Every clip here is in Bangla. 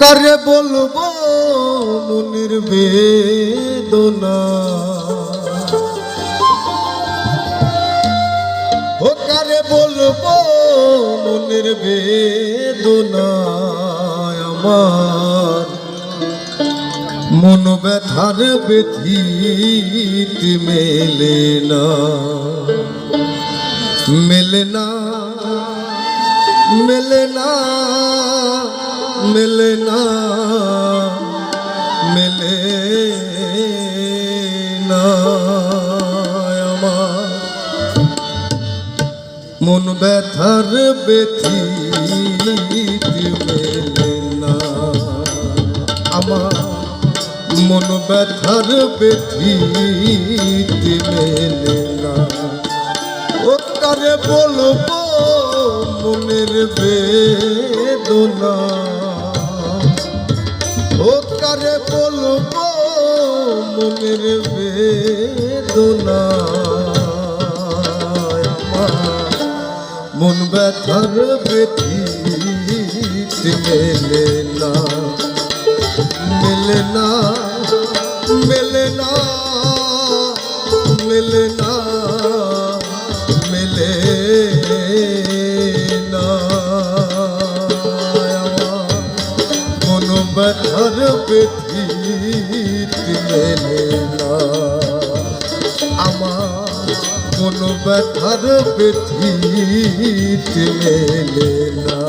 কারে বলব মনির বেদনা? ও কারে বলব মনের বেদনা আমার? মন ব্যথার ব্যথিত মেলে না। মেলে না মেলে না। মেলে না মেলে না আমার মন ব্যথার ব্যথিত মেলে না আমার মন ব্যথার ব্যথিত মেলে না ও তারে বলব মনের বেদনা কারে বলব মনের বেদনা। মন ব্যথার ব্যথিত মেলে না মেলে না মেলে না মেলে না। আমার কোনো ব্যথার ব্যথিত না।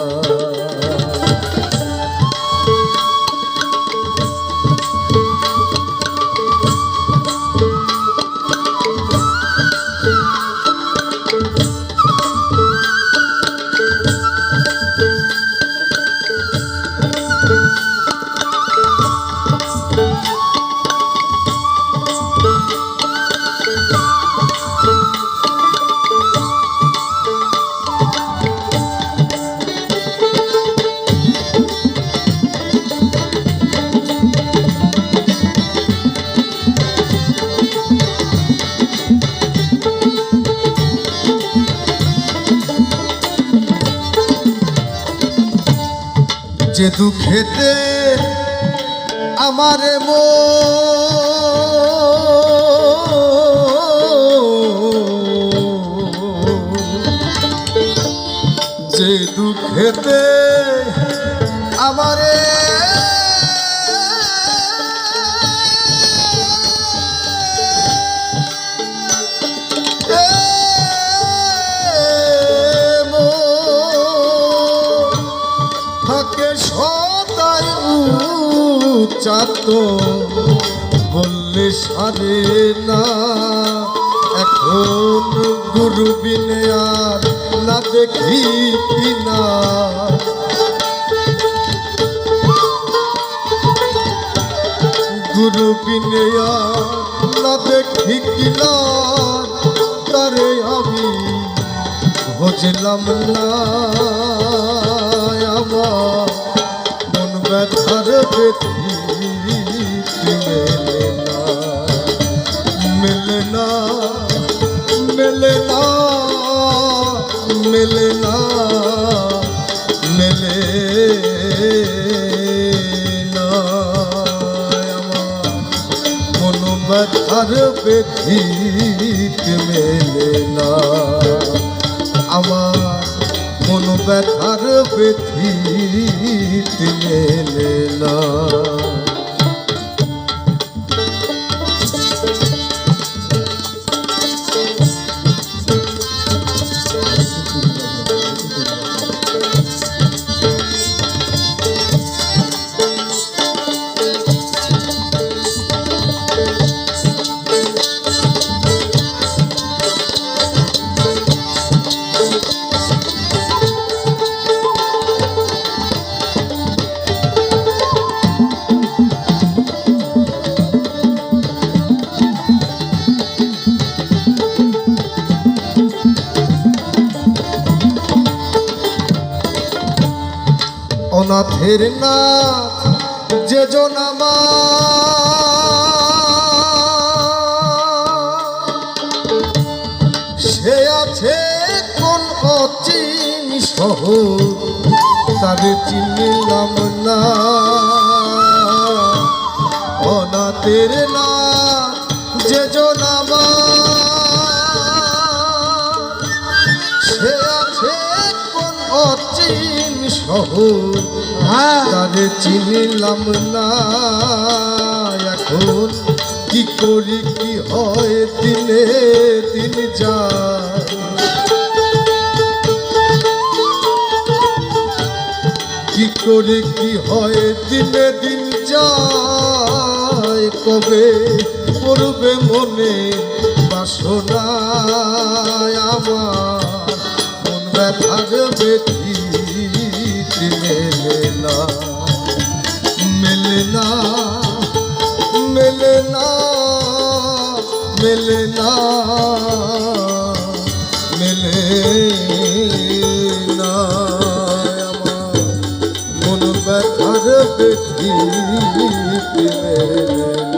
যে দুঃখেতে আমারে মো যে দুঃখেতে উচ্চাত বললে সারে না। এখন গুরু বিনে আর না দেখি কিনা। গুরু বিনে আর না দেখি কিনা। তারে আমি বুঝলাম না। আমার মন ব্যথার ব্যথি ব্যথার ব্যথিত মেলে না আমার মন ব্যথার ব্যথিত মেলে না অনাথের না যে সে আছে কোন অচিন শহর, তারে চিনিলাম না। অনাথের না যে জনামা শহর চিনিলাম না, এখন কি করি, কি হয় দিনে দিন যা কি করে, কি হয় দিনে দিন যায়। কবে করবে মনে বাসনায় আমার? মন ব্যথার বেঠি মন ব্যথার বেঠি মেলে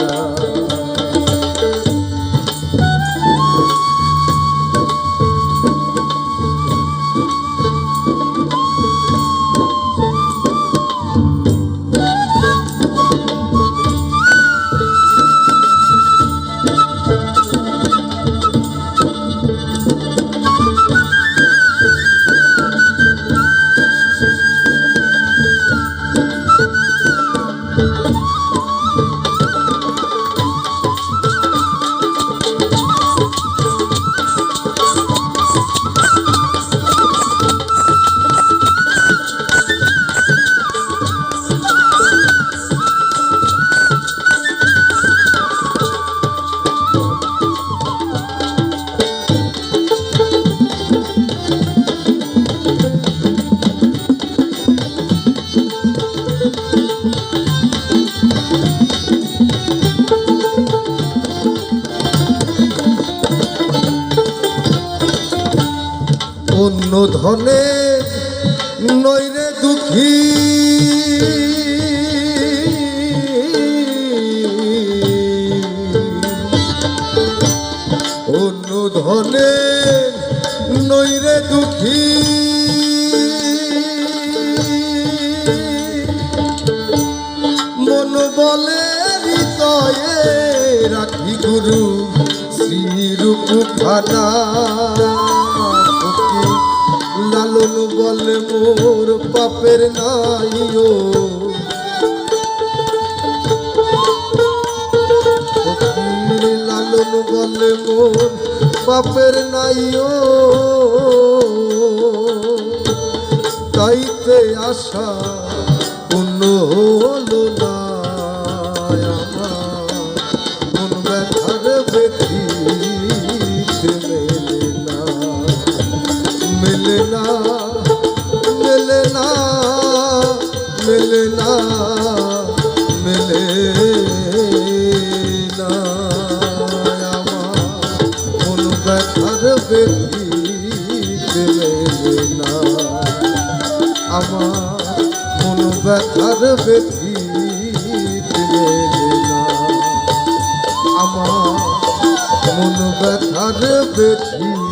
অন্য ধনে নইরে দুঃখী। অন্য ধনে নইরে দুঃখী। মন বলে হৃদয়ে রাখি গুরু শ্রীরূপ খানা লালন বলে মোর পাপের নাইও। লালন বলে মোর পাপের নাইও। তাইতে আশা পূর্ণ না মেলে না আমার মন ব্যথার বেঠি মেলে না আমার মন ব্যথার বেঠি মেলে না আমার মন ব্যথার বেঠি